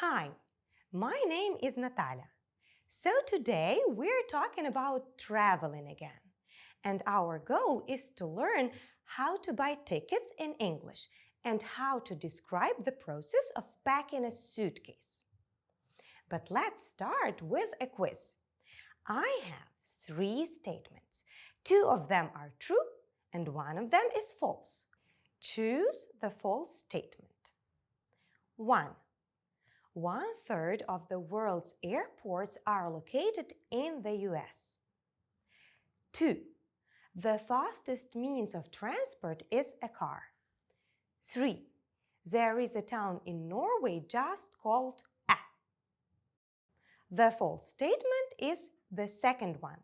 Hi, my name is Natalia. So today we're talking about traveling again. And our goal is to learn how to buy tickets in English and how to describe the process of packing a suitcase. But let's start with a quiz. I have three statements. Two of them are true and one of them is false. Choose the false statement. 1. One third of the world's airports are located in the US. 2. The fastest means of transport is a car. 3. There is a town in Norway just called A. The false statement is the second one.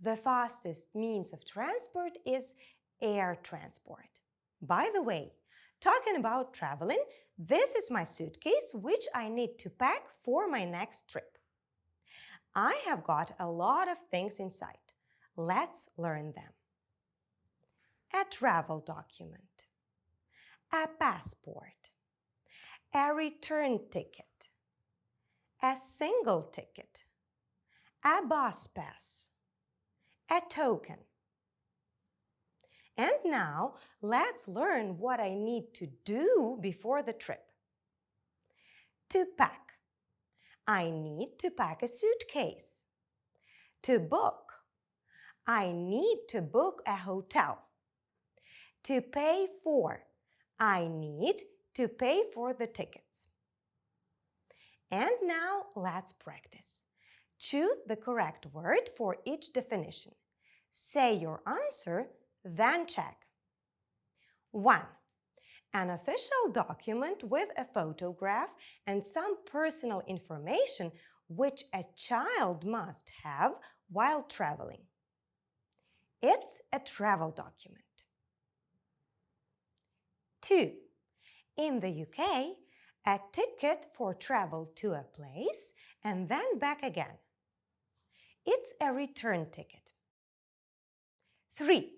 The fastest means of transport is air transport. By the way, talking about traveling, this is my suitcase which I need to pack for my next trip. I have got a lot of things inside. Let's learn them. A travel document, a passport, a return ticket, a single ticket, a bus pass, a token. And now let's learn what I need to do before the trip. To pack. I need to pack a suitcase. To book. I need to book a hotel. To pay for. I need to pay for the tickets. And now let's practice. Choose the correct word for each definition. Say your answer, then check. 1. An official document with a photograph and some personal information which a child must have while traveling. It's a travel document. 2. In the UK, a ticket for travel to a place and then back again. It's a return ticket. 3.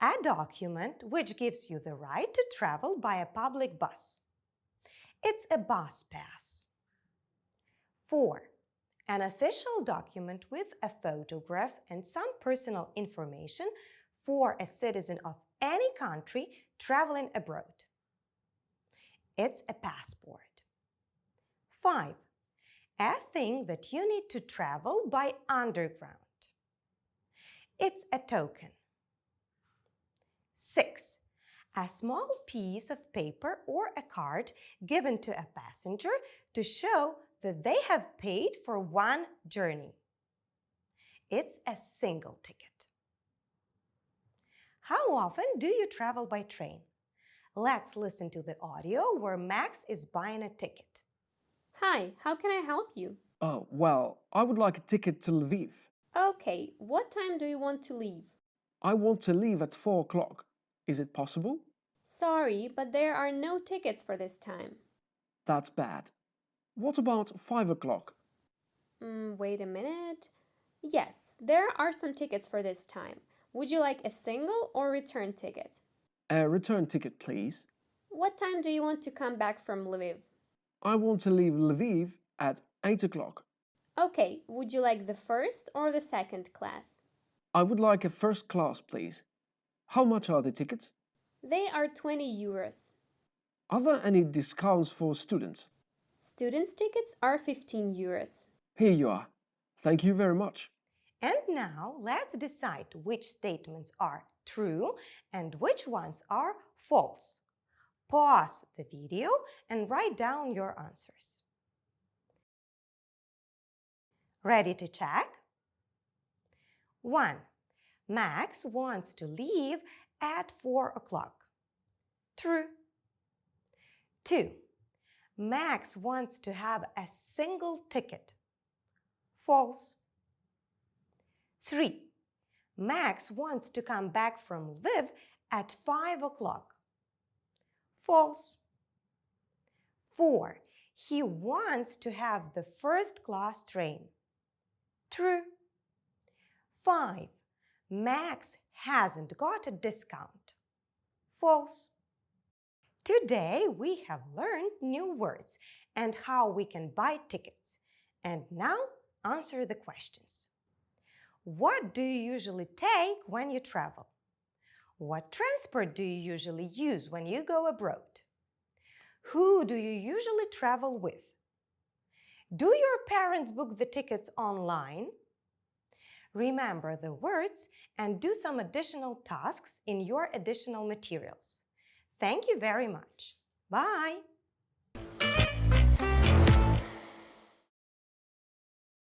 A document which gives you the right to travel by a public bus. It's a bus pass. 4. An official document with a photograph and some personal information for a citizen of any country traveling abroad. It's a passport. 5 a thing that you need to travel by underground. It's a token. 6. A small piece of paper or a card given to a passenger to show that they have paid for one journey. It's a single ticket. How often do you travel by train? Let's listen to the audio where Max is buying a ticket. Hi, how can I help you? Oh, well, I would like a ticket to Lviv. Okay, what time do you want to leave? I want to leave at 4 o'clock. Is it possible? Sorry, but there are no tickets for this time. That's bad. What about 5 o'clock? Mm, wait a minute. Yes, there are some tickets for this time. Would you like a single or return ticket? A return ticket, please. What time do you want to come back from Lviv? I want to leave Lviv at 8 o'clock. Okay, would you like the first or the second class? I would like a first class, please. How much are the tickets? They are 20 euros. Are there any discounts for students? Students' tickets are 15 euros. Here you are. Thank you very much. And now let's decide which statements are true and which ones are false. Pause the video and write down your answers. Ready to check? 1. Max wants to leave at 4 o'clock. True. 2. Max wants to have a single ticket. False. 3. Max wants to come back from Lviv at 5 o'clock. False. 4. He wants to have the first class train. True. 5. Max hasn't got a discount. False. Today we have learned new words and how we can buy tickets. And now answer the questions. What do you usually take when you travel? What transport do you usually use when you go abroad? Who do you usually travel with? Do your parents book the tickets online? Remember the words and do some additional tasks in your additional materials. Thank you very much. Bye!